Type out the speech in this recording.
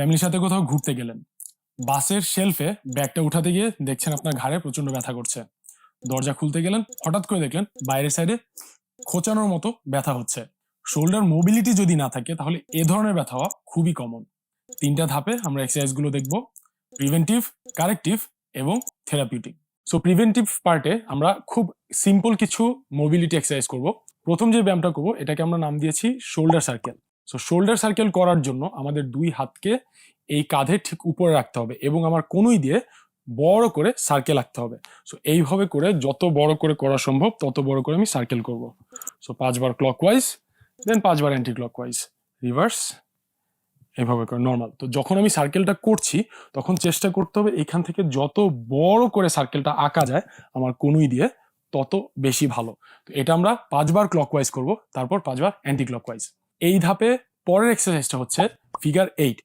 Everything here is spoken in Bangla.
ফ্যামিলির সাথে কোথাও ঘুরতে গেলেন। বাসের শেলফে ব্যাগটা উঠাতে গিয়ে দেখছেন আপনার ঘাড়ে প্রচণ্ড ব্যথা করছে। দরজা খুলতে গেলেন, হঠাৎ করে দেখলেন বাইরের সাইডে খোঁচানোর মতো ব্যথা হচ্ছে। শোল্ডার মোবিলিটি যদি না থাকে, তাহলে এ ধরনের ব্যথা হওয়া খুবই কমন তিনটা ধাপে আমরা এক্সারসাইজগুলো দেখব প্রিভেন্টিভ কারেক্টিভ এবং থেরাপিউটিক সো প্রিভেন্টিভ পার্টে আমরা খুব সিম্পল কিছু মোবিলিটি এক্সারসাইজ করব। প্রথম যে ব্যায়ামটা করব, এটাকে আমরা নাম দিয়েছি shoulder circle so shoulder circle করার জন্য আমাদের দুই হাতকে এই কাঁধের ঠিক উপরে রাখতে হবে এবং আমার কোনোই দিয়ে বড় করে সার্কেল রাখতে হবে। সো এইভাবে করে যত বড় করে করা সম্ভব তত বড় করে আমি সার্কেল করব। সো পাঁচবার ক্লকওয়াইজ দেন পাঁচবার অ্যান্টি ক্লকওয়াইজ রিভার্স এইভাবে করে নর্মাল তো যখন আমি সার্কেলটা করছি, তখন চেষ্টা করতে হবে এখান থেকে যত বড় করে সার্কেলটা আঁকা যায় আমার কনুই দিয়ে তত বেশি ভালো। তো এটা আমরা পাঁচবার ক্লকওয়াইজ করব, তারপর পাঁচবার অ্যান্টি ক্লকওয়াইজ এই ধাপে পরের এক্সারসাইজটা হচ্ছে ফিগার এইট